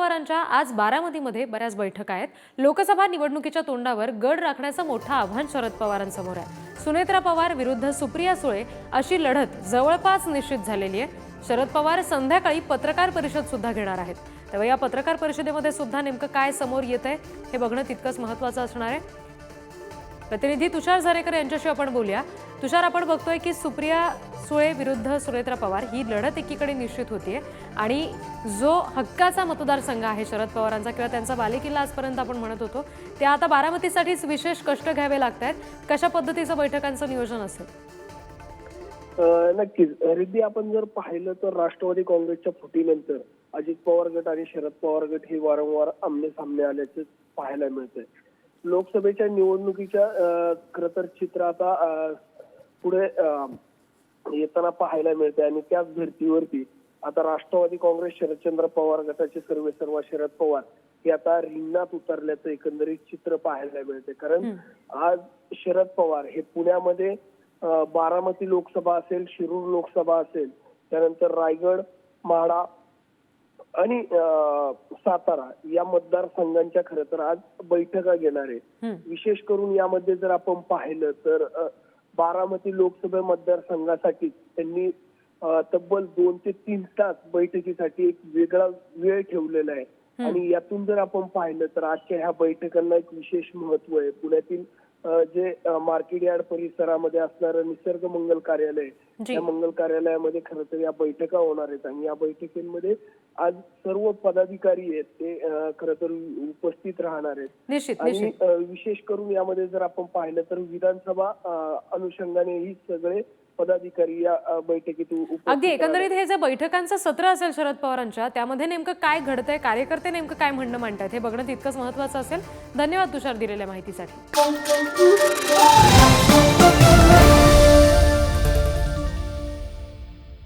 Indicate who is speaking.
Speaker 1: पवारांच्या आज बारामतीमध्ये बऱ्याच बैठका आहेत. लोकसभा निवडणुकीच्या तोंडावर गड राखण्याचं मोठं आव्हान शरद पवारांसमोर आहे. सुनेत्रा पवार विरुद्ध सुप्रिया सुळे अशी लढत जवळपास निश्चित झालेली आहे. शरद पवार संध्याकाळी पत्रकार परिषद सुद्धा घेणार आहेत. तेव्हा या पत्रकार परिषदेमध्ये सुद्धा नेमकं काय समोर येत आहे हे बघणं तितकंच महत्त्वाचं असणार आहे. प्रतिनिधी तुषार झरेकर यांच्याशी आपण बोलूया. तुषार आपण बघतोय की सुप्रिया सुळे विरुद्ध सुरेत्रा पवार ही लढत एकीकडे निश्चित होतीये. आणि जो हक्काचा मतदारसंघ आहे शरद पवारांचा किंवा त्यांचा बालेकिल्ला आजपर्यंत आपण म्हणत होतो ते आता बारामतीसाठीच विशेष कष्ट घ्यावे लागत आहेत कशा पद्धतीचं बैठकांचं नियोजन असेल?
Speaker 2: नक्कीच. रिद्धी आपण जर पाहिलं तर राष्ट्रवादी काँग्रेसच्या फुटीनंतर अजित पवार गट आणि शरद पवार गट हे वारंवार आमने सामने आल्याचे पाहायला मिळतंय. लोकसभेच्या निवडणुकीच्या अ, खरं तर चित्र आता पुढे येताना पाहायला मिळते आणि त्याच धर्तीवरती आता राष्ट्रवादी काँग्रेस शरदचंद्र पवार गटाचे सर्वे सर्व शरद पवार हे आता रिंगणात उतरल्याचं एकंदरीत चित्र पाहायला मिळते कारण आज शरद पवार हे पुण्यामध्ये बारामती लोकसभा असेल शिरूर लोकसभा असेल त्यानंतर रायगड माढा आणि सातारा या मतदारसंघांच्या खरं तर आज बैठका घेणार आहे. विशेष करून यामध्ये जर आपण पाहिलं तर बारामती लोकसभा मतदारसंघासाठी त्यांनी तब्बल दोन ते तीन तास बैठकीसाठी एक वेगळा वेळ ठेवलेला आहे आणि यातून जर आपण पाहिलं तर आजच्या ह्या बैठकांना एक विशेष महत्त्व आहे. पुण्यातील जे मार्केट यार्ड परिसरामध्ये असणारं निसर्ग मंगल कार्यालय. या मंगल कार्यालयामध्ये खरं तर या बैठका होणार आहेत. आणि या बैठकीमध्ये आज सर्व पदाधिकारी आहेत ते खरं तर उपस्थित राहणार आहेत. आणि विशेष करून यामध्ये जर आपण पाहिलं तर विधानसभा अनुषंगाने ही सगळे पदाधिकारी या अ, बैठकीत उ- उपस्थित
Speaker 1: अगदी एकंदरीत हे जे बैठकांचं सत्र असेल शरद पवारांच्या त्यामध्ये नेमकं काय घडतंय कार्यकर्ते नेमकं काय म्हणणं मांडतायत हे बघणं तितकंच महत्त्वाचं असेल. धन्यवाद तुषार दिलेल्या माहितीसाठी.